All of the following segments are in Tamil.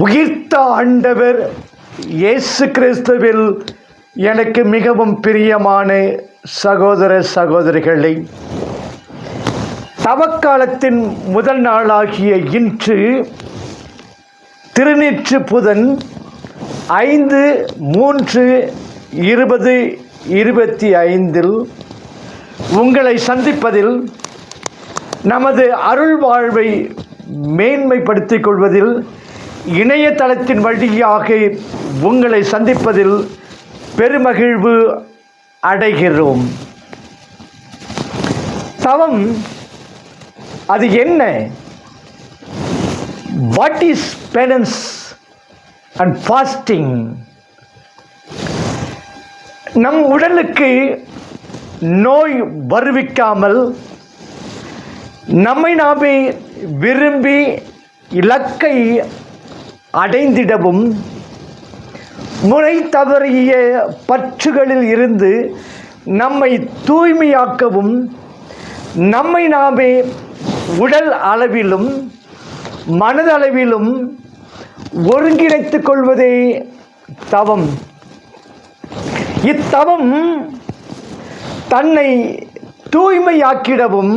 உயிர்த்த ஆண்டவர் இயேசு கிறிஸ்துவில் எனக்கு மிகவும் பிரியமான சகோதர சகோதரிகளை தவக்காலத்தின் முதல் நாளாகிய இன்று திருநீற்று புதன் ஐந்து மூன்று இருபது இருபத்தி ஐந்தில் உங்களை சந்திப்பதில் நமது அருள் வாழ்வை மேன்மைப்படுத்திக் கொள்வதில் இணையதளத்தின் வழியாக உங்களை சந்திப்பதில் பெருமகிழ்வு அடைகிறோம். தவம் அது என்ன? What is penance and fasting நம் உடலுக்கு நோய் வருவிக்காமல் நம்மை நாமே விரும்பி இலக்கை அடைந்திடவும் முறை தவறிய பற்றுகளில் இருந்து நம்மை தூய்மையாக்கவும் நம்மை நாமே உடல் அளவிலும் மனதளவிலும் ஒருங்கிணைத்துக் கொள்வதே தவம். இத்தவம் தன்னை தூய்மையாக்கிடவும்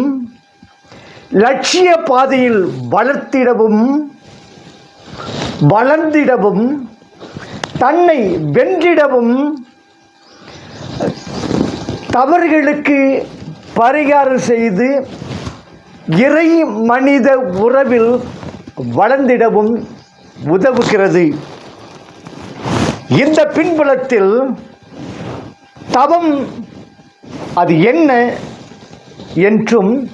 லட்சிய பாதையில் வளர்த்திடவும் வளர்ந்திடவும் தன்னை வென்றிடவும் தவறுகளுக்கு பரிகாரம் செய்து இறை மனித உறவில் வளர்ந்திடவும் உதவுகிறது. இந்த பின்புலத்தில் தவம் அது என்ன என்றும்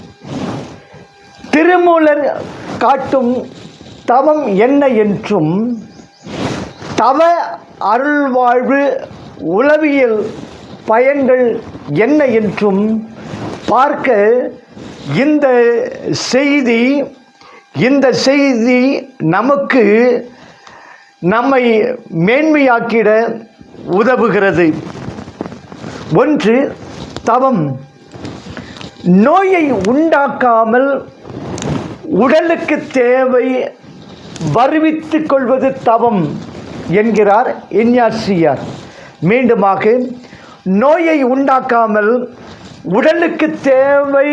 திருமூலர் காட்டும் தவம் என்ன என்றும் தவ அருள்வாழ்வு உளவியல் பயன்கள் என்ன என்றும் பார்க்க இந்த செய்தி இந்த செய்தி நமக்கு நம்மை மேன்மையாக்கிட உதவுகிறது. ஒன்று தவம். நோயை உண்டாக்காமல் உடலுக்கு தேவை வருவித்துக் கொள்வது தவம் என்கிறார் இன்யாசியார். மீண்டுமாக நோயை உண்டாக்காமல் உடலுக்கு தேவை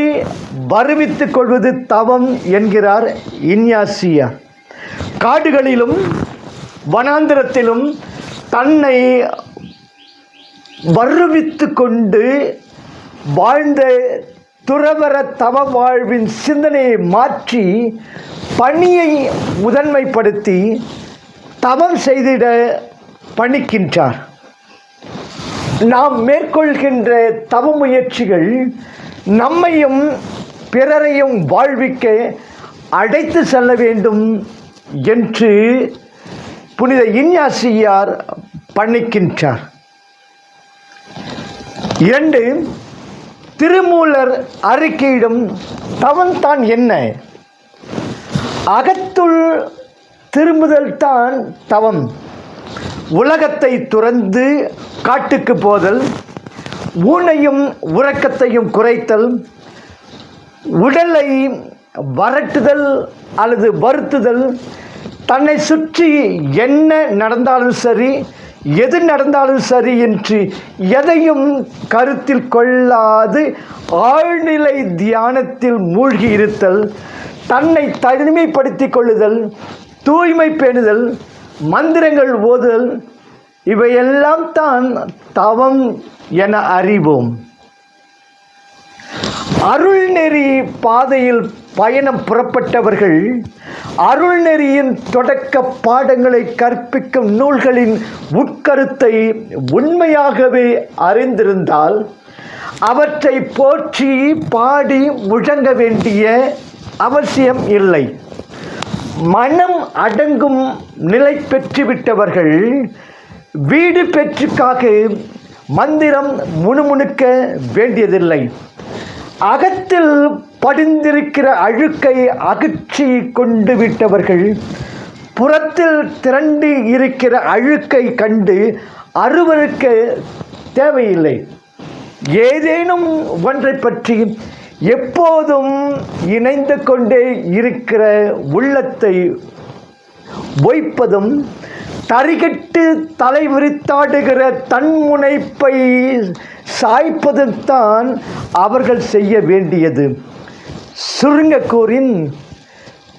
வருவித்துக் கொள்வது தவம் என்கிறார் இன்யாசியார். காடுகளிலும் வனாந்திரத்திலும் தன்னை வருவித்து கொண்டு வாழ்ந்த துறவர தவ வாழ்வின் சிந்தனையை மாற்றி பணியை முதன்மைப்படுத்தி தவம் செய்திட பணிக்கின்றார். நாம் மேற்கொள்கின்ற தவ முயற்சிகள் நம்மையும் பிறரையும் வாழ்விக்க அடைத்து செல்ல வேண்டும் என்று புனித இன்யாசியார் பண்ணிக்கின்றார். இரண்டு திருமூலர் அறிக்கையிடும் தவன் தான் என்ன? அகத்துள் திரும்புதல் தான் தவம். உலகத்தை துறந்து காட்டுக்கு போதல் ஊனையும் உறக்கத்தையும் குறைத்தல் உடலை வரட்டுதல் அல்லது வருத்துதல் தன்னை சுற்றி என்ன நடந்தாலும் சரி எது நடந்தாலும் சரி என்று எதையும் கருத்தில் கொள்ளாது ஆழ்நிலை தியானத்தில் மூழ்கி இருத்தல் தன்னை தனிமைப்படுத்திக் கொள்ளுதல் தூய்மை பேணுதல் மந்திரங்கள் ஓதுதல் இவையெல்லாம் தான் தவம் என அறிவோம். அருள்நெறி பாதையில் பயணம் புறப்பட்டவர்கள் அருள்நெறியின் தொடக்க பாடங்களை கற்பிக்கும் நூல்களின் உட்கருத்தை உண்மையாகவே அறிந்திருந்தால் அவற்றை போற்றி பாடி முழங்க வேண்டிய அவசியம் இல்லை. மனம் அடங்கும் நிலை பெற்றுவிட்டவர்கள் வீடு பெற்றுக்காக மந்திரம் முணுமுணுக்க வேண்டியதில்லை. அகத்தில் படிந்திருக்கிற அழுக்கை அகற்றி கொண்டு விட்டவர்கள் புறத்தில் திரண்டு இருக்கிற அழுக்கை கண்டு அருவருக்க தேவையில்லை. ஏதேனும் ஒன்றை பற்றி எப்போதும் இணைந்து கொண்டே இருக்கிற உள்ளத்தை ஒய்ப்பதும் தரிகட்டு தலைவிரித்தாடுகிற தன்முனைப்பை சாய்ப்பதும் தான் அவர்கள் செய்ய வேண்டியது. சுருங்க கூறின்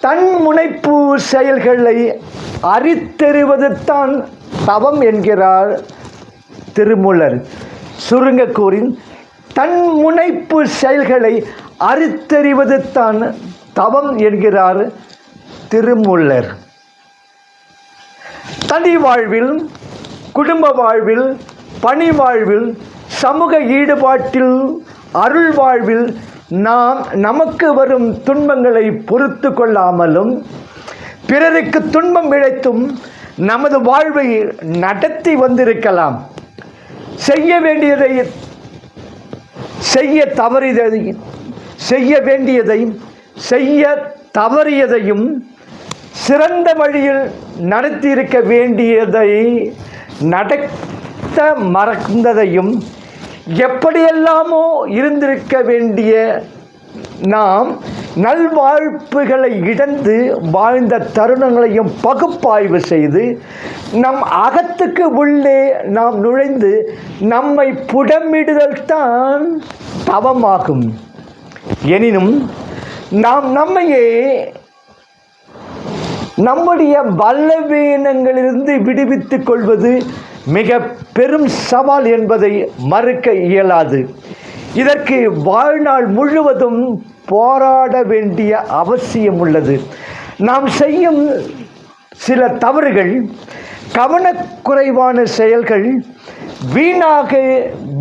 தன் முனைப்பு செயல்களை அறித்தெறிவது தான் தவம் என்கிறார் திருமூலர். சுருங்க கூறின் தன் முனைப்பு செயல்களை அறித்தறிவது தான் தவம் என்கிறார் திருமூலர் தனி வாழ்வில் குடும்ப வாழ்வில் பணி வாழ்வில் சமூக ஈடுபாட்டில் அருள் வாழ்வில் நாம் நமக்கு வரும் துன்பங்களை பொறுத்து கொள்ளாமலும் பிறருக்கு துன்பம் இழைத்தும் நமது வாழ்வை நடத்தி வந்திருக்கலாம். செய்ய வேண்டியதை செய்ய தவறியதையும் செய்ய வேண்டியதையும் செய்ய தவறியதையும் சிறந்த வழியில் நடத்தியிருக்க வேண்டியதை நடத்த மறந்ததையும் எப்படியெல்லாமோ இருந்திருக்க வேண்டிய நாம் நல்வாழ்ப்புகளை இழந்து வாழ்ந்த தருணங்களையும் பகுப்பாய்வு செய்து நம் அகத்துக்கு உள்ளே நாம் நுழைந்து நம்மை புடமிடுதல் தான் தவமாகும். எனினும் நாம் நம்மையே நம்முடைய பல்லவீனங்களிலிருந்து விடுவித்துக் கொள்வது மிக பெரும் சவால் என்பதை மறுக்க இயலாது. இதற்கு வாழ்நாள் முழுவதும் போராட வேண்டிய அவசியம் உள்ளது நாம் செய்யும் சில தவறுகள் கவனக்குறைவான செயல்கள் வீணாக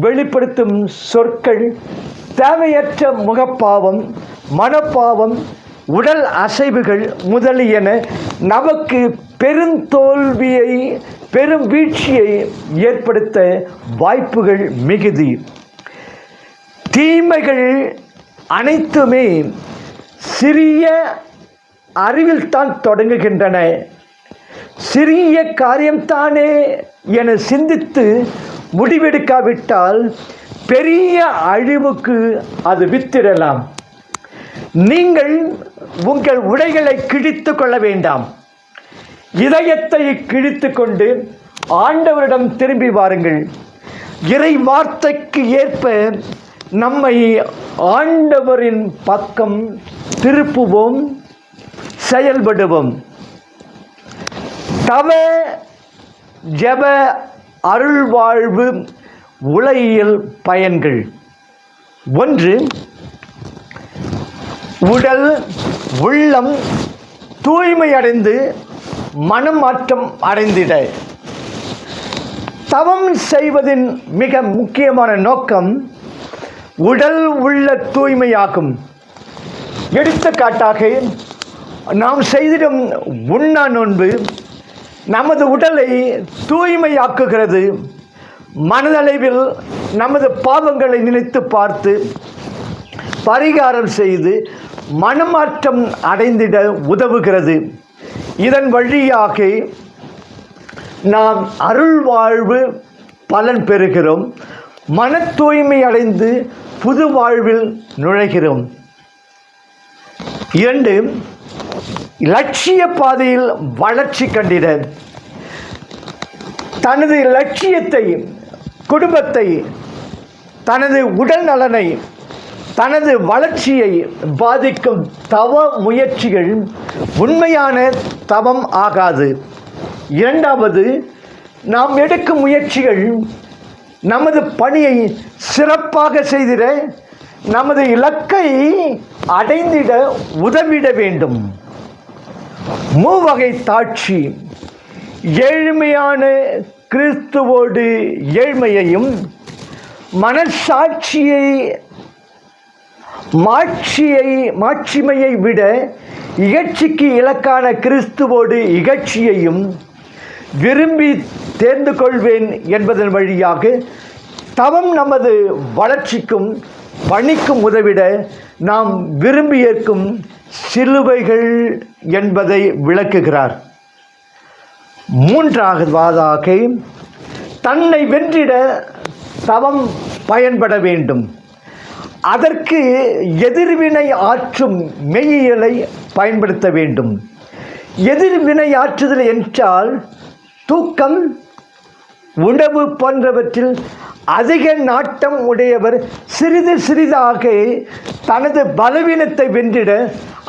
வெளிப்படுத்தும் சொற்கள் தேவையற்ற முகப்பாவம் மனப்பாவம் உடல் அசைவுகள் முதலியன நமக்கு பெருந்தோல்வியை பெரும் வீழ்ச்சியை ஏற்படுத்த வாய்ப்புகள் மிகுதி. தீமைகள் அனைத்துமே சிறிய அறிவில்தான் தொடங்குகின்றன. சிறிய காரியம்தானே என சிந்தித்து முடிவெடுக்காவிட்டால் பெரிய அழிவுக்கு அது வித்திடலாம். நீங்கள் உங்கள் உடைகளை கிழித்து கொள்ள வேண்டாம். இதயத்தை கிழித்து கொண்டு ஆண்டவரிடம் திரும்பி வாருங்கள். இறை வார்த்தைக்கு ஏற்ப நம்மை ஆண்டவரின் பக்கம் திருப்புவோம் செயல்படுவோம். தவ ஜப அருள்வாழ்வு உலகியல் பயன்கள். ஒன்று உடல் உள்ளம் தூய்மையடைந்து மனமாற்றம் அடைந்திட. தவம் செய்வதின் மிக முக்கியமான நோக்கம் உடல் உள்ள தூய்மையாகும். எடுத்துக்காட்டாக நாம் செய்திடும் உண்ணா நோன்பு நமது உடலை தூய்மையாக்குகிறது. மனதளவில் நமது பாவங்களை நினைத்து பார்த்து பரிகாரம் செய்து மனமாற்றம் அடைந்திட உதவுகிறது. இதன் வழியாக நாம் அருள் வாழ்வு பலன் பெறுகிறோம். மன தூய்மை அடைந்து புது வாழ்வில் நுழைகிறோம். இரண்டு லட்சிய பாதையில் வளர்ச்சி கண்டிட. தனது லட்சியத்தை குடும்பத்தை தனது உடல் நலனை தனது வளர்ச்சியை பாதிக்கும் தவ முயற்சிகள் உண்மையான தவம் ஆகாது. இரண்டாவது நாம் எடுக்கும் முயற்சிகள் நமது பணியை சிறப்பாக செய்திட நமது இலக்கை அடைந்திட உதவிட வேண்டும். மூவகை தாட்சி ஏழ்மையான கிறிஸ்துவோடு ஏழ்மையையும் மனசாட்சியை மாட்சியை மாட்சிமையை விட இகழ்ச்சிக்கு இலக்கான கிறிஸ்துவோடு இகழ்ச்சியையும் விரும்பி தேர்ந்து கொள்வேன் என்பதன் வழியாக தவம் நமது வளர்ச்சிக்கும் பணிக்கும் உதவிட நாம் விரும்பி ஏற்கும் சிலுவைகள் என்பதை விளக்குகிறார். மூன்றாவதாக தன்னை வென்றிட தவம் பயன்பட வேண்டும். அதற்கு எதிர்வினை ஆற்றும் மெய்யியலை பயன்படுத்த வேண்டும். எதிர்வினை ஆற்றுதல் என்றால் தூக்கம் உணவு போன்றவற்றில் அதிக நாட்டம் உடையவர் சிறிது சிறிதாக தனது பலவீனத்தை வென்றிட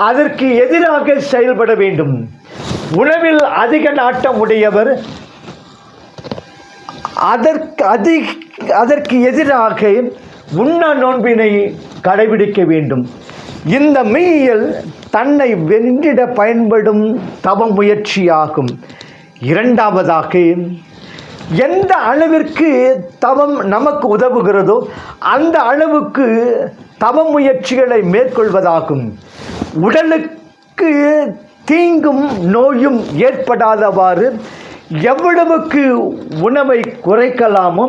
அதற்கு எதிராக செயல்பட வேண்டும். உணவில் அதிக நாட்டம் உடையவர் அதற்கு அதி அதற்கு எதிராக உண்ணா நோன்பினை கடைபிடிக்க வேண்டும். இந்த மெய்யியல் தன்னை வென்றிட பயன்படும் தவ முயற்சியாகும். இரண்டாவதாக எந்த அளவிற்கு தவம் நமக்கு உதவுகிறதோ அந்த அளவுக்கு தவ முயற்சிகளை மேற்கொள்வதாகும். உடலுக்கு தீங்கும் நோயும் ஏற்படாதவாறு எவ்வளவுக்கு உணவை குறைக்கலாமோ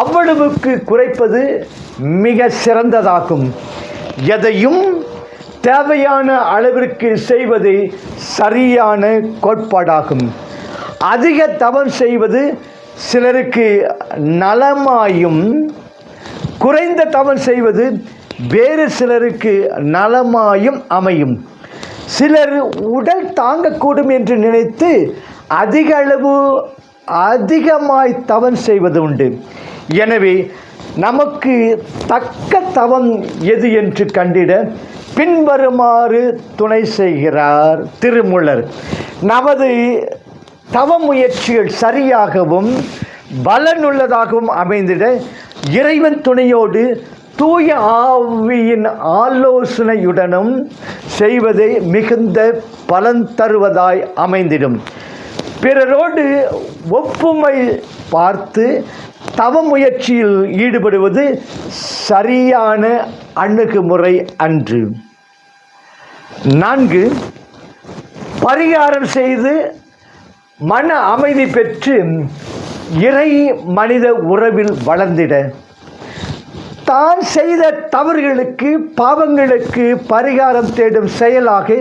அவ்வளவுக்கு குறைப்பது மிக சிறந்ததாகும். எதையும் தேவையான அளவிற்கு செய்வது சரியான கோட்பாடாகும். அதிக தவம் செய்வது சிலருக்கு நலமாயும் குறைந்த தவம் செய்வது வேறு சிலருக்கு நலமாயும் அமையும். சிலர் உடல் தாங்கக்கூடும் என்று நினைத்து அதிக அளவு அதிகமாய் தவம் செய்வது உண்டு. எனவே நமக்கு தக்க தவம் எது என்று கண்டிட பின்வருமாறு துணை செய்கிறார் திருமுலர். நமது தவ முயற்சிகள் சரியாகவும் பலனுள்ளதாகவும் அமைந்திட இறைவன் துணையோடு தூய ஆவியின் ஆலோசனையுடனும் செய்வதை மிகுந்த பலன் தருவதாய் அமைந்திடும். பிறரோடு ஒப்புமை பார்த்து தவ முயற்சியில் ஈடுபடுவது சரியான அணுகுமுறை அன்று. நான்கு பரிகாரம் செய்து மன அமைதி பெற்று இறை மனித உறவில் வளர்ந்திட. தான் செய்த தவறுகளுக்கு பாவங்களுக்கு பரிகாரம் தேடும் செயலாக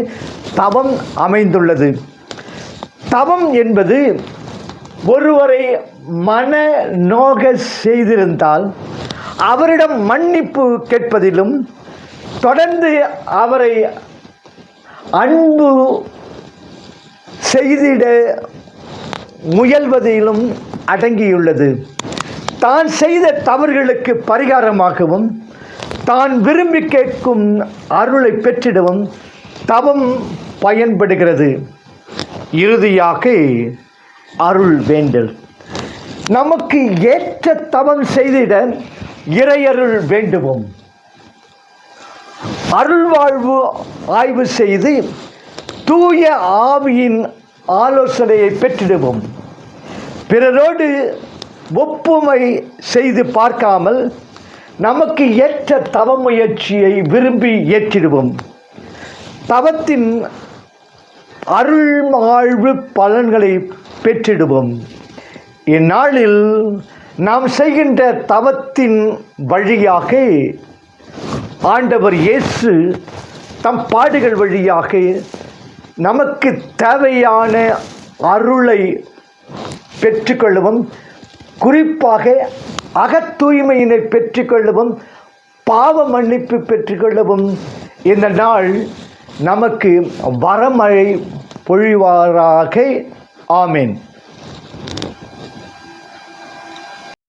தவம் அமைந்துள்ளது. தவம் என்பது ஒருவரை மன நோக செய்திருந்தால் அவரிடம் மன்னிப்பு கேட்பதிலும் தொடர்ந்து அவரை அன்பு செய்திட முயல்வதிலும் அடங்கியுள்ளது. தான் செய்த தவறுகளுக்கு பரிகாரமாகவும் தான் விரும்பி கேட்கும் அருளை பெற்றிடவும் தவம் பயன்படுகிறது. இறுதியாக அருள் வேண்டல். நமக்கு ஏற்ற தவம் செய்திட இறையருள் வேண்டுவோம். அருள் வாழ்வு ஆய்வு செய்து தூய ஆவியின் ஆலோசனையை பெற்றிடுவோம். பிறரோடு ஒப்புமை செய்து பார்க்காமல் நமக்கு ஏற்ற தவ முயற்சியை விரும்பி ஏற்றிடுவோம். தவத்தின் அருள்மாழ்வு பலன்களை பெற்றிடுவோம். இந்நாளில் நாம் செய்கின்ற தவத்தின் வழியாக ஆண்டவர் இயேசு தம் பாடுகள் வழியாக நமக்கு தேவையான அருளை பெற்றுக்கொள்ளவும். குறிப்பாக அகத்தூய்மையினை பெற்றுக்கொள்ளவும். பாவ மன்னிப்பு பெற்றுக்கொள்ளவும். இந்த நாள் நமக்கு வரமழை பொழிவாராக. ஆமேன்.